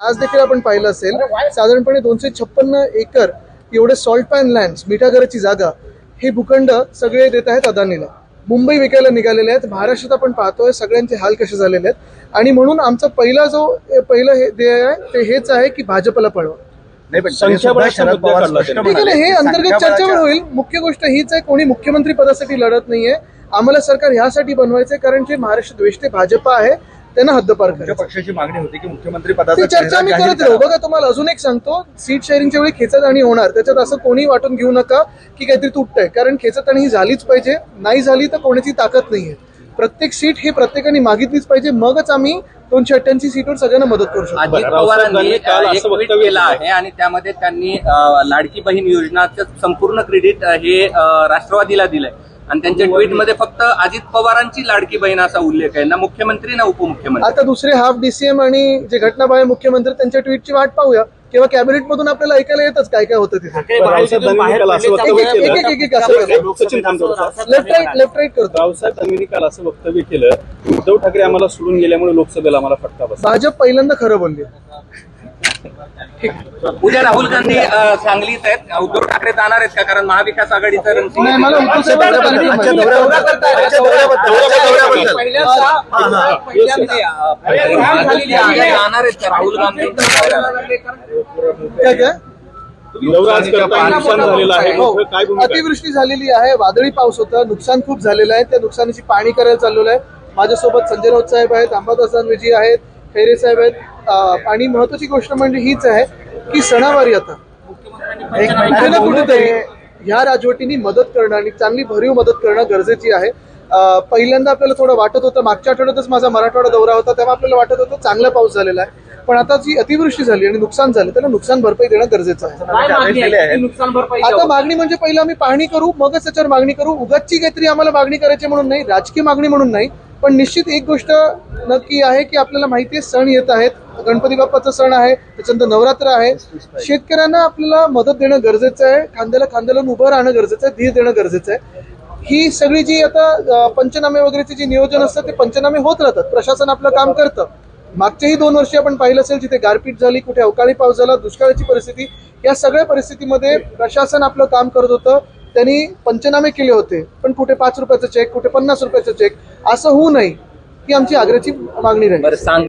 आज देखील आपण पाहिलं असेल साधारणपणे दोनशे छप्पन्न एकर एवढे सॉल्ट पॅन लँड मिठागराची जागा हे भूखंड सगळे देत आहेत अदानीला. मुंबई विकायला निघालेले आहेत. महाराष्ट्रात आपण पाहतोय सगळ्यांचे हाल कसे झालेले आहेत. आणि म्हणून आमचा पहिला जो पहिलं हे ध्येय आहे ते हेच आहे की भाजपला पळवा. नाही पण तरी संख्याबळाचा सुद्धा शरद मुद्दा पवार काढला स्पष्ट त्यांनी. ठीक आहे हे अंतर्गत चर्चेवर होईल. मुख्य गोष्ट हीच आहे कोणी मुख्यमंत्री पदासाठी लढत नाहीये. आम्हाला सरकार ह्यासाठी बनवायचंय कारण जे महाराष्ट्र द्वेष ते भाजप आहे. त्यांना हद्दपार करायचं. पक्षाची मागणी होती की मुख्यमंत्री ती पदाचा चर्चा जाहीर करत राहू. बघा तुम्हाला अजून एक सांगतो. सीट शेअरिंगच्या वेळी खेचाताणी होणार. त्याच्यात असं कोणी वाटून घेऊ नका की काहीतरी तुटतंय. कारण खेचाताणी ही झालीच पाहिजे. नाही झाली तर कोणाची ताकद नाहीये. प्रत्येक सीट ही प्रत्येकाने मागितलीच पाहिजे. मगच आम्ही दोनशे अठ्ठ्याऐंशी सीटवर सगळ्यांना मदत करू शकतो. अजित पवारांनी एक ट्विट केलं. आहे आणि त्यामध्ये त्यांनी लाडकी बहीण योजनाचं संपूर्ण क्रेडिट हे राष्ट्रवादीला दिलंय. आणि त्यांच्या ट्विटमध्ये फक्त अजित पवारांची लाडकी बहीण असा उल्लेख आहे. ना मुख्यमंत्री ना उपमुख्यमंत्री. आता दुसरे हाफ डीसीएम आणि जे घटनाबाह्य मुख्यममुख्यमंत्री त्यांच्या ट्विटची वाट पाहूया. किंवा कॅबिनेट मधून आपल्याला ऐकायला येतच काय काय होतं तिथे. लेफ्ट राईट लेफ्ट राईट करतो. रावसाहेब दानवेंनी काल असं वक्तव्य केलं. की उद्धव ठाकरे आम्हाला सोडून गेल्यामुळे लोकसभेला आम्हाला फटका बसला. भाजप पहिल्यांदा खरं बोलले. उद्या राहुल गांधी सांगलीत आहेत. उद्धव ठाकरे जाणार आहेत का? कारण महाविकास आघाडीचं रणसिंग नाही मला उद्धव साहेब आजच्या दौऱ्याबद्दल आजच्या दौऱ्याबद्दल आजच्या दौऱ्याबद्दल जाणार आहेत का? राहुल गांधी काय काय? दौरा आज करताना नुकसान झालेलं आहे. हो. काय भूमिका आहे? अतिवृष्टी झालेली आहे. वादळी पाऊस होता. नुकसान खूप झालेलं आहे. त्या नुकसानीची पाहणी करायला चाललेलं आहे. माझ्यासोबत संजय राऊत साहेब आहेत. अंबादास दानवेजी आहेत. खैरे साहेब आहेत. आणि महत्वाची गोष्ट म्हणजे हीच आहे की सणावारी आता कुठे ना कुठेतरी ह्या राजवटींनी मदत करणं आणि चांगली भरीव मदत करणं गरजेची आहे. अं, पहिल्यांदा आपल्याला थोडं वाटत होतं मागच्या आठवड्यातच माझा मराठवाडा दौरा होता तेव्हा आपल्याला वाटत होतं चांगला पाऊस झालेला आहे. पण आता जी अतिवृष्टी झाली आणि नुकसान झालं त्याला नुकसान भरपाई देणं गरजेचं आहे. आता मागणी म्हणजे पहिलं आम्ही पाहणी करू मगच त्याच्यावर मागणी करू. उगाचची काहीतरी आम्हाला मागणी करायची म्हणून नाही राजकीय मागणी म्हणून नाही. पण निश्चित एक गोष्ट नक्की आहे की आपल्याला माहिती आहे सण येत आहेत. गणपती बाप्पाचा सण आहे त्याच्यानंतर नवरात्र आहे. शेतकऱ्यांना आपल्याला मदत देणं गरजेचं आहे खांद्याला खांद्याला उभं राहणं गरजेचं आहे धीर देणं गरजेचं आहे. ही सगळी जी आता पंचनामे वगैरेचे जे नियोजन असतं ते पंचनामे होत राहतात. प्रशासन आपलं काम करतं. मागच्याही दोन वर्षी आपण पाहिलं असेल जिथे गारपीट झाली कुठे अवकाळी पाऊस झाला दुष्काळाची परिस्थिती या सगळ्या परिस्थितीमध्ये प्रशासन आपलं काम करत होतं. त्यांनी पंचनामे केले होते. पण कुठे पाच रुपयाचा चेक कुठे पन्नास रुपयाचा चेक असं होऊ नये ही आमची आग्रहाची मागणी राहील.